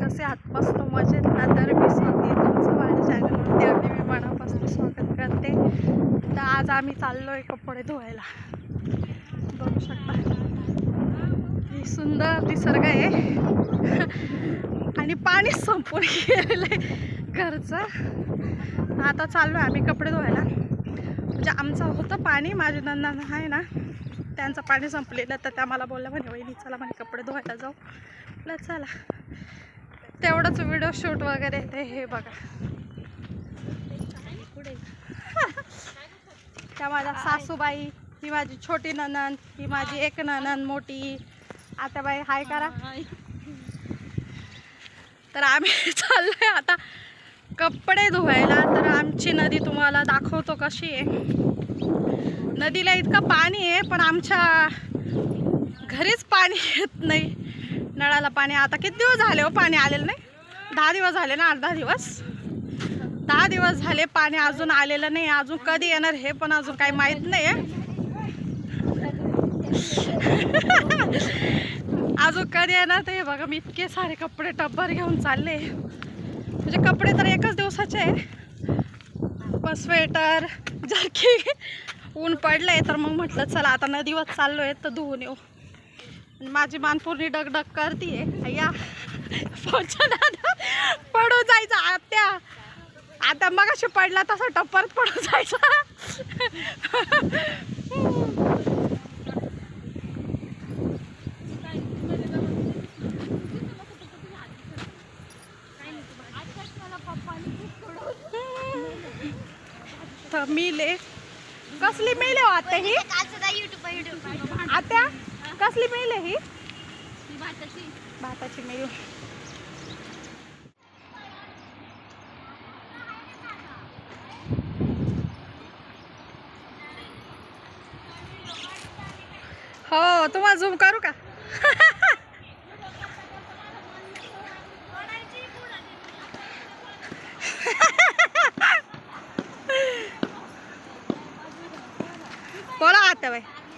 कसे आतपासून मजेत ना तर मी स्वाती तुमचं माझ्या चॅनलवरती अगदी मी मनापासून स्वागत करते. तर आज आम्ही चाललो आहे कपडे धुवायला. बघू शकता. ही सुंदर निसर्ग आहे. आणि पाणी संपून गेलेलं आहे घरचं. आता चाललो आहे आम्ही कपडे धुवायला. म्हणजे आमचं होतं पाणी माझ्या नंदानं आहे ना त्यांचं पाणी संपलेलं तर त्या मला बोलल्या म्हणे वहिनी चला म्हणे कपडे धुवायला जाऊ. म्हटलं चला. तेवढंच व्हिडिओ शूट वगैरे ते हे बघा. त्या माझ्या सासूबाई ही माझी छोटी ननंद ही माझी एक ननंद मोठी. आता बाई हाय करा. तर आम्ही चाललोय आता कपडे धुवायला. तर आमची नदी तुम्हाला दाखवतो कशी आहे. नदीला इतकं पाणी आहे पण आमच्या घरीच पाणी येत नाही. नळाला पाणी आता किती दिवस झाले हो पाणी आलेलं नाही? दहा दिवस झाले ना आठ दहा दिवस? दहा दिवस झाले पाणी अजून आलेलं नाही अजून कधी येणार हे पण अजून काही माहीत नाही आहे अजून कधी येणार ते बघा मी इतके सारे कपडे टब्बर घेऊन चालले. म्हणजे कपडे तर एकच दिवसाचे आहे पण स्वेटर जॅकी ऊन पडलंय तर मग म्हटलं चला आता नदीवर चाललो आहे तर धुवून येऊ. माझी मान डगडग करतीये. या पोचा दादा जायचं आत्या. आता मग अशी पडला तसा टप्पर पडू जायचा. तर मिले. कसली मिले हो आता ही? आता कसली मिल आहे ही? भाताची. मिल हो तुम्हाला झूम करू का? बोला आता बाई.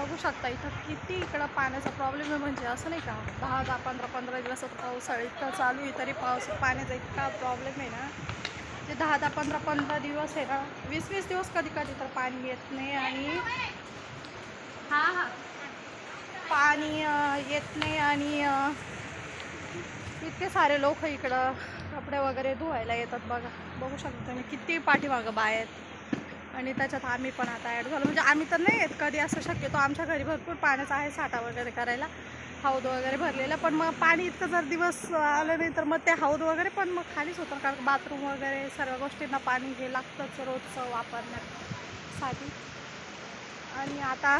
बघू शकता इथं किती इकडं पाण्याचा प्रॉब्लेम आहे. म्हणजे असं नाही का दहा दहा पंधरा पंधरा दिवस पावसाळा इतका चालू आहे तरी पाऊस पाण्याचा इतका प्रॉब्लेम आहे ना. ते दहा दहा पंधरा पंधरा दिवस आहे ना. वीस वीस दिवस कधी कधी तर पाणी येत नाही आणि हां हां. पाणी येत नाही आणि इतके सारे लोक इकडं कपडे वगैरे धुवायला येतात बघा. बघू शकता तुम्ही किती पाठीमागं आहेत आणि त्याच्यात आम्ही पण आता ॲड झालो. म्हणजे आम्ही तर नाही येत कधी असं शक्यतो. आमच्या घरी भरपूर पाण्याचा आहे साठा वगैरे करायला. हौद वगैरे भरलेला. पण मग पाणी इतकं जर दिवस आलं नाही तर मग ते हौद वगैरे पण मग खालीच होतं. कारण बाथरूम वगैरे सर्व गोष्टींना पाणी हे लागतंच रोजचं वापरण्यासाठी. आणि आता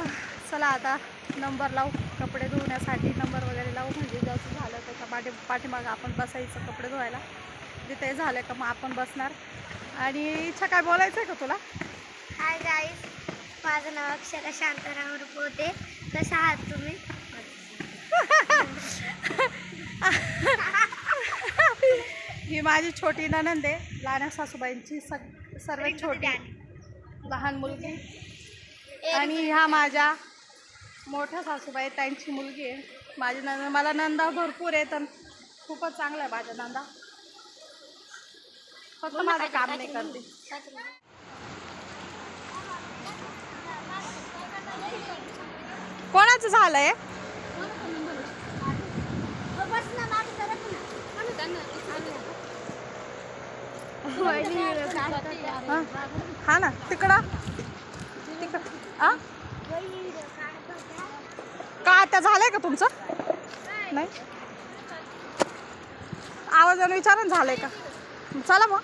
चला आता नंबर लावू. कपडे धुवण्यासाठी नंबर वगैरे लावू. म्हणजे जसं झालं त्याच्या पाठी पाठीमागं आपण बसायचं कपडे धुवायला. तिथे झालं का मग आपण बसणार. आणि इच्छा काय बोलायचं आहे का तुला? हाय गाईस माझं नाव अक्षरा शांताराम रुपवते कसं आहात तुम्ही? ही माझी छोटी ननंद आहे. लहान सासूबाईंची सग सर्वात छोटी लहान मुलगी. आणि ह्या माझ्या मोठ्या सासूबाई त्यांची मुलगी आहे. माझी नंदा मला नंदा भरपूर आहे तर खूपच चांगला आहे माझ्या नंदा. फक्त माझं काम नाही करते. कोणाचं झालंय? हा ना तिकडं. तिकडं का आता झालंय का तुमचं? नाही? आवाजाने विचारून झालंय का? चला मग.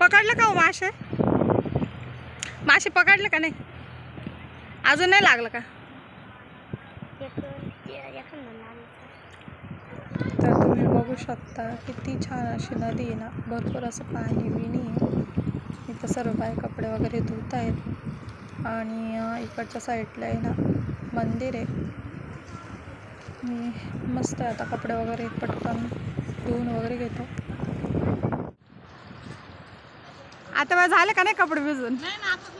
पकडलं का हो मासे? मासे पकडलं का नाही? अजून नाही लागलं का? तुम्ही बघू शकता किती छान अशी नदी आहे ना. भरपूर असं पाणी बिणी आहे. इथं सर्व बाय कपडे वगैरे धुत आहेत. आणि इकडच्या साईडला आहे ना मंदिर आहे. मी मस्त आहे आता कपडे वगैरे पटकन धुवून वगैरे घेतो. आता वेळ झाले का नाही कपडे भिजून?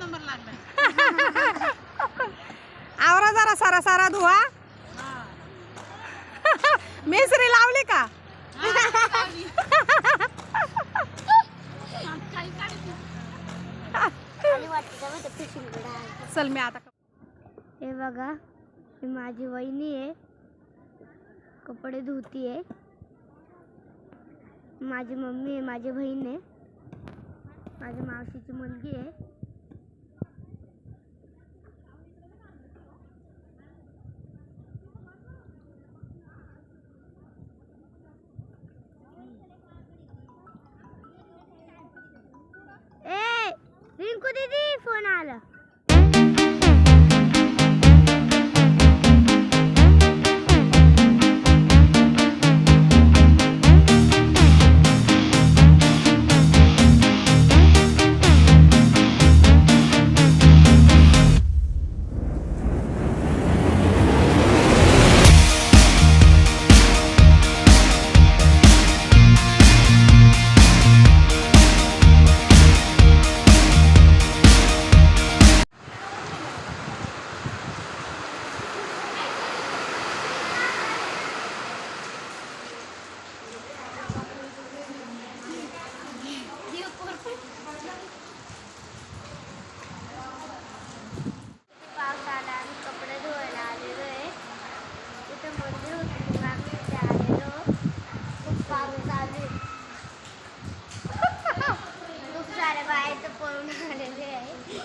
नंबर लागला आवरा जरा सारा सारा धुवा. मिसरी लावली का? चल मी आता हे बघा ही माझी वहिनी आहे. कपडे धुती आहे माझी मम्मी आहे माझी बहीण आहे. माझ्या मावशीची मुलगी आहे. रिंकू दीदी फोन आला बाहेर तर पळून आलेले आहे.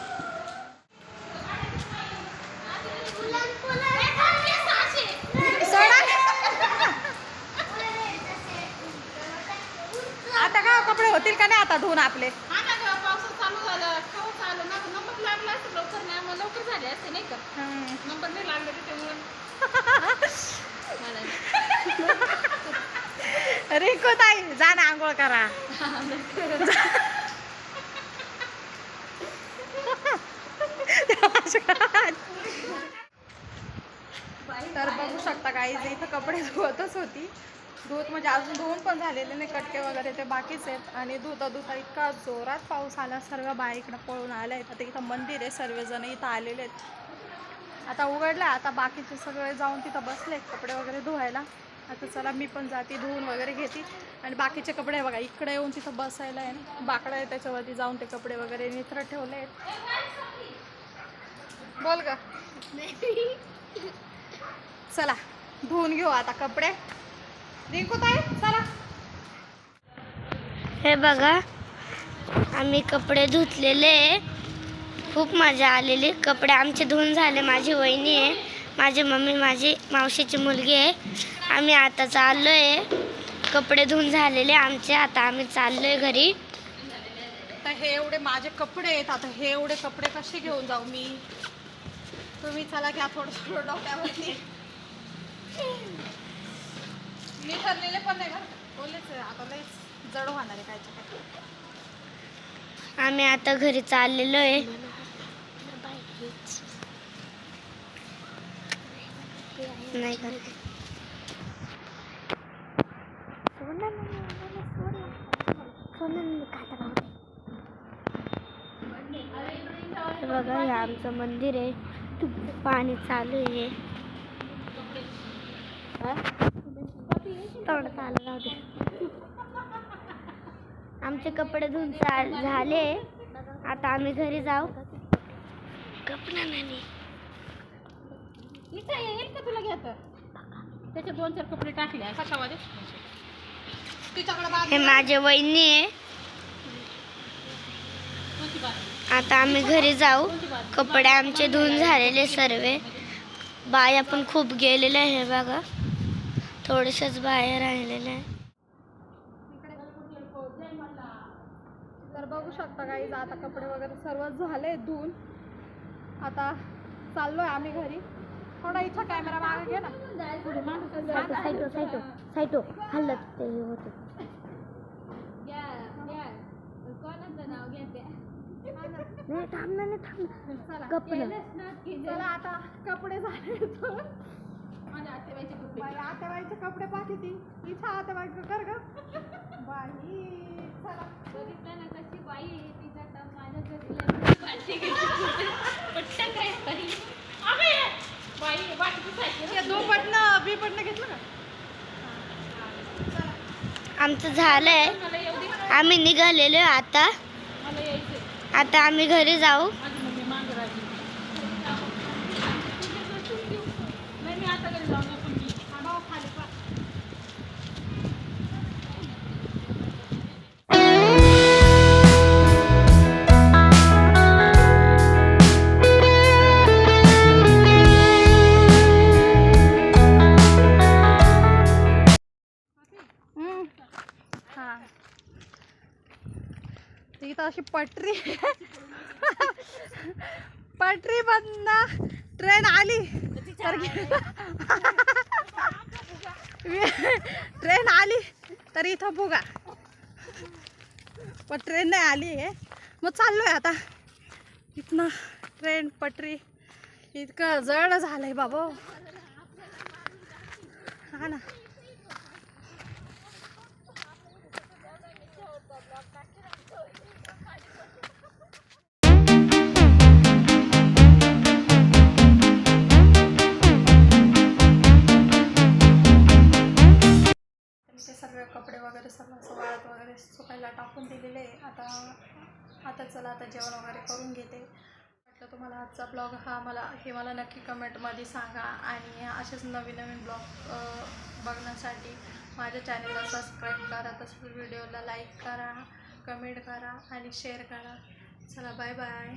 आता का कपडे होतील का नाही आता धुवून आपले? हा ना गं, पावसात चालू झालं पाऊस आलं ना नंबर लागला असं लवकर नाही मग लवकर झाले असते नाही का नंबर नाही लागले त्याच्यामुळे रिंकू ताई जा ना आंघोळ करा तर बघू शकता काही इथं कपडे धुवतच होती. धुवत म्हणजे अजून धुवून पण झालेले नाही कटके वगैरे ते बाकीच आहेत. आणि धुता धुता इतका जोरात पाऊस आला सर्व बाईकडं इकडं पळून आल्या आहेत आता इथं मंदिर आहे सर्वजण इथं आलेले आहेत. आता उघडलं आता बाकीचे सगळे जाऊन तिथं बसले कपडे वगैरे धुवायला. आता चला मी पण जाते धुवून वगैरे घेते. आणि बाकीचे कपडे बघा इकडे येऊन तिथं बसायला आहे ना बाकडं आहे त्याच्यावरती जाऊन ते कपडे वगैरे निथरत ठेवले आहेत. बोल का चला धुवून घेऊ आता कपडे. रिंकू ताई चला. हे बघा आम्ही कपडे धुतलेले खूप मजा आलेली. कपडे आमचे धुवून झाले माझी वहिनी आहे. माझी मम्मी माझी मावशीची मुलगी आहे. आम्ही आता चाललो आहे कपडे धुवून झालेले आमचे. आता आम्ही चाललो आहे घरी. तर हे एवढे माझे कपडे आहेत. आता हे एवढे कपडे कसे घेऊन जाऊ मी? तुम्ही चला घ्या थोडं थोडं डोक्यावरती. मी ठरलेले पण नाही का? बोललेच आता लयच जड होणार आहे कायच्या काय. आम्ही आता घरी चाललेलो आहे. नाही बघा हे आमचं मंदिर आहे. पाणी चालू आहे. हा? आलं जाऊ दे. आमचे कपडे धुवून चा- झाले. आता आम्ही घरी जाऊ. कपडा नाही. इथं येईल का तुला घेत? त्याचे दोन चार कपडे टाकले हे माझे वहिनी आहे. आता आम्ही घरी जाऊ. कपडे आमचे धुवून झालेले सर्व. बाया पण खूप गेलेल्या आहे बघा. थोडेसेच बाया राहिलेल्या आहे. तर बघू शकता काही आता कपडे वगैरे सर्व झाले धुवून. आता चाललोय आम्ही घरी. थोडा इच्छा कॅमेरा मागे घे ना. सायटो सायटो सायटो सायटो हल्लत ते हे होते घ्या घ्या कोणाचं नाव घेते नाही थांब ना नाही थांब. चला चला आता कपडे झाले धुवून. माझ्या आतेबाईचे कपडे. कपडे पाहते ती इच्छा कर ग. बाई चला. बघितलं ना कशी बाई आहे तिचा तर माझ्या घरी घेतली. पटकन काय बाई अबे! बाई बाटली सायकल ते दोन बटणं बी बटणं घेतलं का? आमचं झालंय. आम्ही निघालेलो आता. मला यायचंय. आता आम्ही घरी जाऊ. इथं अशी पटरी पटरी बंद ट्रेन आली. तर ट्रेन आली. तर इथं बुगा पण ट्रेन नाही आली आहे मग चाललोय आता. इथनं ट्रेन पटरी इतकं जड झालंय बाबा. हा ना. सगळे कपडे वगैरे सगळं असं वाळत वगैरे सुकायला टाकून दिलेले आता आता चला आता जेवण वगैरे करून घेते. म्हटलं तुम्हाला आजचा ब्लॉग हा मला हे मला नक्की कमेंटमध्ये सांगा. आणि असेच नवीन नवीन ब्लॉग बघण्यासाठी माझ्या चॅनलला सबस्क्राईब करा. तसंच व्हिडिओला लाईक करा कमेंट करा आणि शेअर करा. चला बाय बाय